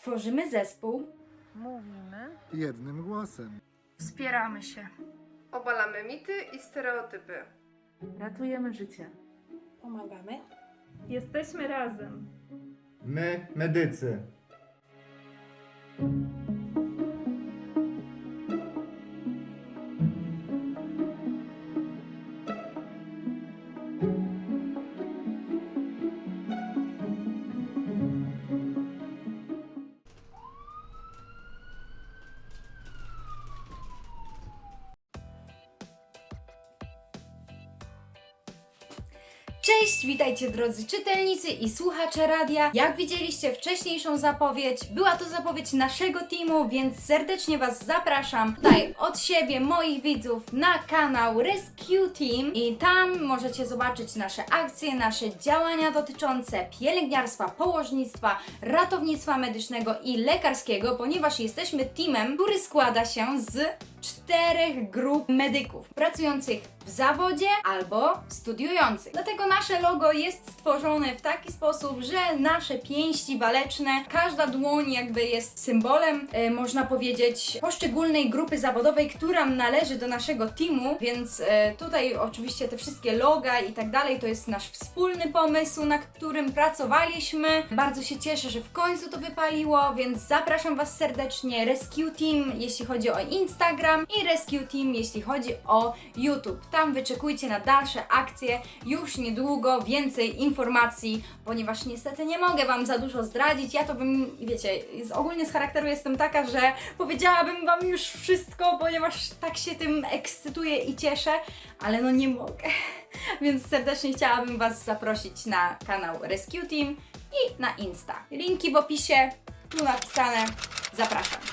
Tworzymy zespół. Mówimy. jednym głosem. Wspieramy się. Obalamy mity i stereotypy. Ratujemy życie. Pomagamy. Jesteśmy razem. My, medycy. Cześć, witajcie drodzy czytelnicy i słuchacze radia. Jak widzieliście wcześniejszą zapowiedź, była to zapowiedź naszego teamu, więc serdecznie Was zapraszam tutaj od siebie, moich widzów, na kanał Rescue Team i tam możecie zobaczyć nasze akcje, nasze działania dotyczące pielęgniarstwa, położnictwa, ratownictwa medycznego i lekarskiego, ponieważ jesteśmy teamem, który składa się z czterech grup medyków pracujących w zawodzie albo studiujących. Dlatego nasze logo jest stworzone w taki sposób, że nasze pięści waleczne, każda dłoń jakby jest symbolem, e, można powiedzieć, poszczególnej grupy zawodowej, która należy do naszego teamu, więc e, tutaj oczywiście te wszystkie loga i tak dalej to jest nasz wspólny pomysł, nad którym pracowaliśmy. Bardzo się cieszę, że w końcu to wypaliło, więc zapraszam Was serdecznie. Rescue Team, jeśli chodzi o Instagram i Rescue Team, jeśli chodzi o YouTube. Tam wyczekujcie na dalsze akcje. Już niedługo więcej informacji, ponieważ niestety nie mogę Wam za dużo zdradzić. Ja to bym, wiecie, ogólnie z charakteru jestem taka, że powiedziałabym Wam już wszystko, ponieważ tak się tym ekscytuję i cieszę, ale no nie mogę. Więc serdecznie chciałabym Was zaprosić na kanał Rescue Team i na Insta. Linki w opisie, tu napisane. Zapraszam.